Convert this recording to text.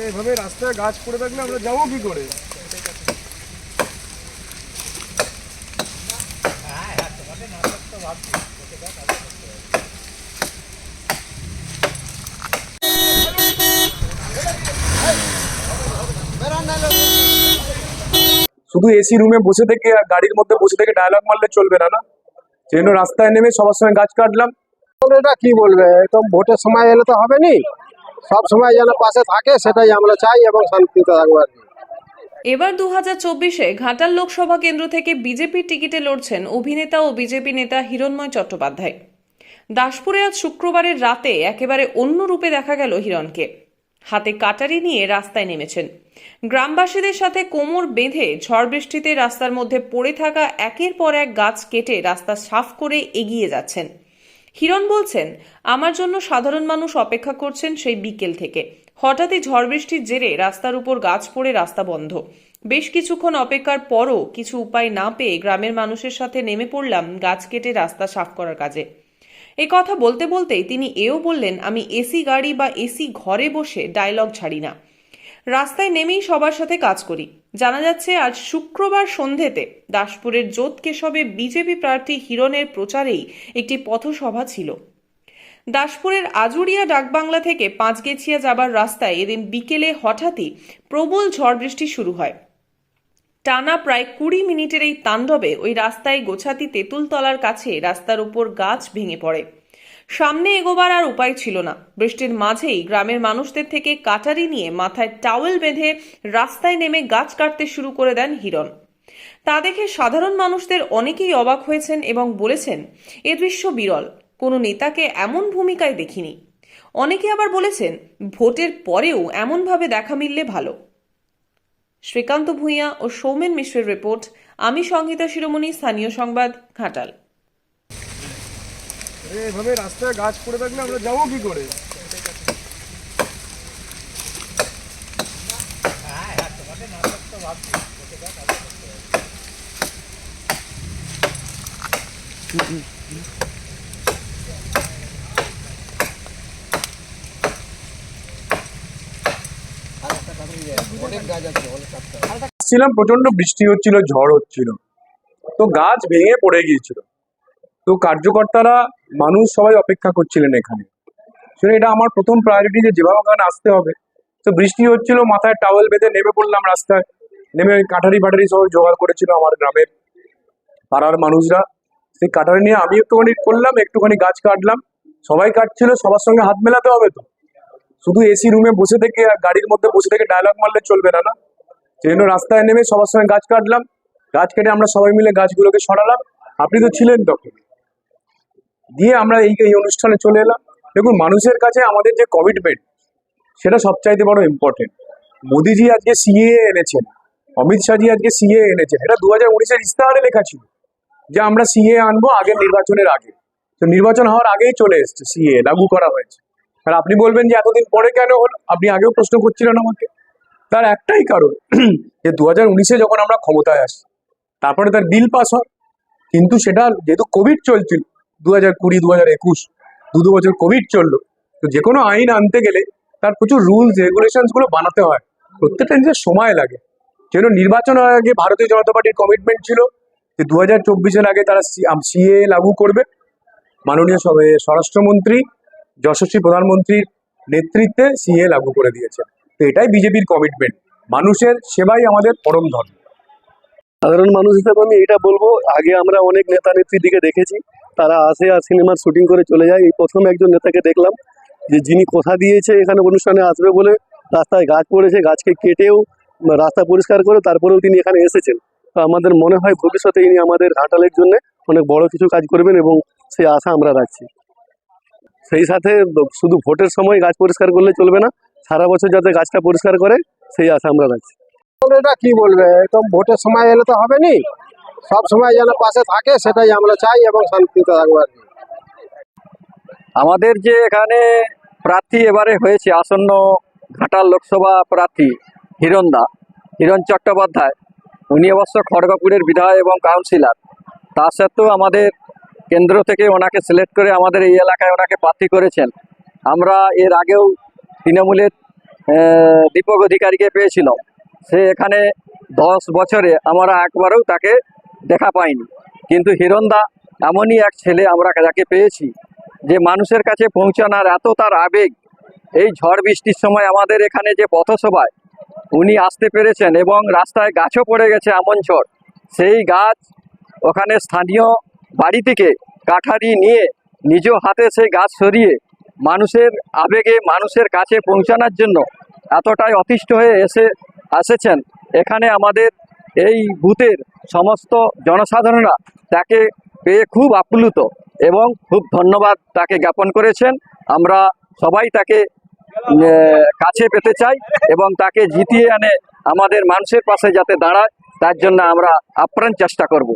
এভাবে রাস্তায় গাছ পড়ে থাকলে আমরা যাব কি করে? শুধু এসি রুমে বসে থেকে আর গাড়ির মধ্যে বসে থেকে ডায়লগ মারলে চলবে না না? সেই জন্য রাস্তায় নেমে সবার সঙ্গে গাছ কাটলাম। এটা কি বলবে? একদম ভোটের সময় এলে তো হবে নি সব সময় যেন পাশে থাকে, সেটাই আমরা চাই এবং শান্তিতে থাকব আর এবার দু হাজার চব্বিশে ঘাটাল লোকসভা কেন্দ্র থেকে বিজেপির টিকিটে লড়ছেন অভিনেতা ও বিজেপি নেতা হিরণময় চট্টোপাধ্যায়। দাসপুরে আজ শুক্রবারের রাতে একেবারে অন্য রূপে দেখা গেল হিরণকে। হাতে কাটারি নিয়ে রাস্তায় নেমেছেন। গ্রামবাসীদের সাথে কোমর বেঁধে ঝড় বৃষ্টিতে রাস্তার মধ্যে পড়ে থাকা একের পর এক গাছ কেটে রাস্তা সাফ করে এগিয়ে যাচ্ছেন। হিরণ বলছেন, আমার জন্য সাধারণ মানুষ অপেক্ষা করছেন সেই বিকেল থেকে। হঠাৎই ঝড় বৃষ্টির জেরে রাস্তার উপর গাছ পড়ে রাস্তা বন্ধ। বেশ কিছুক্ষণ অপেক্ষার পরও কিছু উপায় না পেয়ে গ্রামের মানুষের সাথে নেমে পড়লাম গাছ কেটে রাস্তা সাফ করার কাজে। এই কথা বলতে বলতেই তিনি এও বললেন, আমি এসি গাড়ি বা এসি ঘরে বসে ডায়লগ ছাড়ি না। রাস্তায় নেমেই সবার সাথে কাজ করি। জানা যাচ্ছে, আজ শুক্রবার সন্ধেতে দাসপুরের জোত কেশবে বিজেপি প্রার্থী হিরণের প্রচারেই একটি পথসভা ছিল। দাসপুরের আজুরিয়া ডাকবাংলা থেকে পাঁচগেছিয়া যাবার রাস্তায় এদিন বিকেলে হঠাৎই প্রবল ঝড় বৃষ্টি শুরু হয়। টানা প্রায় কুড়ি মিনিটের এই তাণ্ডবে ওই রাস্তায় গোছাতি তেঁতুলতলার কাছে রাস্তার উপর গাছ ভেঙে পড়ে। সামনে এগোবার আর উপায় ছিল না। বৃষ্টির মাঝেই গ্রামের মানুষদের থেকে কাটারি নিয়ে মাথায় টাওয়েল বেঁধে রাস্তায় নেমে গাছ কাটতে শুরু করে দেন হিরণ। তা দেখে সাধারণ মানুষদের অনেকেই অবাক হয়েছেন এবং বলেছেন, এ দৃশ্য বিরল। কোনো নেতাকে এমন ভূমিকায় দেখিনি। অনেকে আবার বলেছেন, ভোটের পরেও এমনভাবে দেখা মিললে ভালো। শ্রীকান্ত ভূঁইয়া ও সৌমেন মিশ্রের রিপোর্ট, আমি সংহিতা শিরোমণি, স্থানীয় সংবাদ, ঘাটাল। এভাবে রাস্তায় গাছ পড়ে থাকলে আমরা যাব কি করে? ছিলাম প্রচণ্ড বৃষ্টি হচ্ছিল, ঝড় হচ্ছিল। তো গাছ ভেঙে পড়ে গিয়েছিল। তো কার্যকর্তারা মানুষ সবাই অপেক্ষা করছিলেন এখানে। শুনে এটা আমার প্রথম প্রায়োরিটি যে যেভাবে ওখানে আসতে হবে। তো বৃষ্টি হচ্ছিল, মাথায় টাওয়েল বেঁধে নেমে পড়লাম রাস্তায়। নেমে ওই কাঠারি ফাটারি সবাই জোগাড় করেছিল আমার গ্রামের পাড়ার মানুষরা। সেই কাঠারি নিয়ে আমি একটুখানি করলাম, একটুখানি গাছ কাটলাম। সবাই কাটছিল, সবার সঙ্গে হাত মেলাতে হবে তো। শুধু এসি রুমে বসে থেকে আর গাড়ির মধ্যে বসে থেকে ডায়লগ মারলে চলবে না না? সেই জন্য রাস্তায় নেমে সবার সঙ্গে গাছ কাটলাম। গাছ কেটে আমরা সবাই মিলে গাছগুলোকে সরালাম। আপনি তো ছিলেন তখন। দিয়ে আমরা এই এই অনুষ্ঠানে চলে এলাম। দেখুন, মানুষের কাছে আমাদের যে কমিটমেন্ট সেটা সবচাইতে বড় ইম্পর্টেন্ট মোদিজি আজকে সিএ এনেছেন, অমিত শাহজি আজকে সিএ এনেছেন। এটা দু হাজার উনিশের ইস্তাহারে লেখা ছিল যে আমরা সিএ আনব আগের নির্বাচনের আগে। তো নির্বাচন হওয়ার আগেই চলে এসছে সিএ লাগু করা হয়েছে। আর আপনি বলবেন যে এতদিন পরে কেন হল? আপনি আগেও প্রশ্ন করছিলেন আমাকে। তার একটাই কারণ যে দু হাজার উনিশে যখন আমরা ক্ষমতায় আসি, তারপরে তার বিল পাস হয়। কিন্তু সেটা যেহেতু কোভিড চলছিল দু হাজার কুড়ি দু হাজার একুশ, দু দু বছর কোভিড চলল। তো যে কোনো আইন আনতে গেলে তার প্রচুর রুলস রেগুলেশনসগুলো বানাতে হয়। প্রত্যেকটা জিনিসের সময় লাগে। যেন নির্বাচনের আগে ভারতীয় জনতা পার্টির কমিটমেন্ট ছিল যে দু হাজার চব্বিশের আগে তারা সিএ লাগু করবে। মাননীয় সব- স্বরাষ্ট্রমন্ত্রী, যশস্বী প্রধানমন্ত্রীর নেতৃত্বে সিএ লাগু করে দিয়েছে। তো এটাই বিজেপির কমিটমেন্ট মানুষের সেবাই আমাদের পরম ধর্ম। সাধারণ মানুষ হিসেবে আমি এটা বলব, আগে আমরা অনেক নেতা নেত্রীর দিকে দেখেছি, তারা আসে আর সিনেমার শুটিং করে চলে যায়। এই প্রথম একজন নেতাকে দেখলাম, যে যিনি কথা দিয়েছে এখানে অনুষ্ঠানে আসবে বলে, রাস্তায় গাছ পড়েছে, গাছকে কেটেও রাস্তা পরিষ্কার করে তারপরেও তিনি এখানে এসেছেন। তো আমাদের মনে হয় ভবিষ্যতে ইনি আমাদের ঘাটালের জন্য অনেক বড় কিছু কাজ করবেন এবং সেই আশা আমরা রাখছি। সেই সাথে শুধু ভোটের সময় গাছ পরিষ্কার করলে চলবে না, সারা বছর যাতে গাছটা পরিষ্কার করে, সেই আশা আমরা রাখছি। এটা কি বলবে? একদম ভোটের সময় এলে তো হবে নি সব সময় যেন পাশে থাকে, সেটাই আমরা চাই এবং শান্তিতে থাকব আর আমাদের যে এখানে প্রার্থী এবারে হয়েছে, আসন্ন ঘাটাল লোকসভা প্রার্থী হিরণদা, হিরণ চট্টোপাধ্যায়। উনি অবশ্য খড়গপুরের বিধায়ক এবং কাউন্সিলর। তা সত্ত্বেও আমাদের কেন্দ্র থেকে ওনাকে সিলেক্ট করে আমাদের এই এলাকায় ওনাকে প্রার্থী করেছেন। আমরা এর আগেও তৃণমূলের দীপক অধিকারীকে পেয়েছিলাম। সে এখানে দশ বছরে আমরা একবারও তাকে দেখা পাইনি। কিন্তু হিরণদা এমনই এক ছেলে আমরা যাকে পেয়েছি, যে মানুষের কাছে পৌঁছানোর এত তার আবেগ, এই ঝড় বৃষ্টির সময় আমাদের এখানে যে পথসভায় উনি আসতে পেরেছেন এবং রাস্তায় গাছও পড়ে গেছে এমন ঝড়, সেই গাছ ওখানে স্থানীয় বাড়ি থেকে কাঠারি নিয়ে নিজ হাতে সেই গাছ সরিয়ে মানুষের আবেগে, মানুষের কাছে পৌঁছানোর জন্য এতটাই অতিষ্ঠ হয়ে এসে এসেছেন এখানে আমাদের এই বুথের সমস্ত জনসাধারণরা তাকে পেয়ে খুব আপ্লুত এবং খুব ধন্যবাদ তাকে জ্ঞাপন করেছেন। আমরা সবাই তাকে কাছে পেতে চাই এবং তাকে জিতিয়ে আনে আমাদের মানুষের পাশে যাতে দাঁড়ায়, তার জন্য আমরা আপ্রাণ চেষ্টা করব।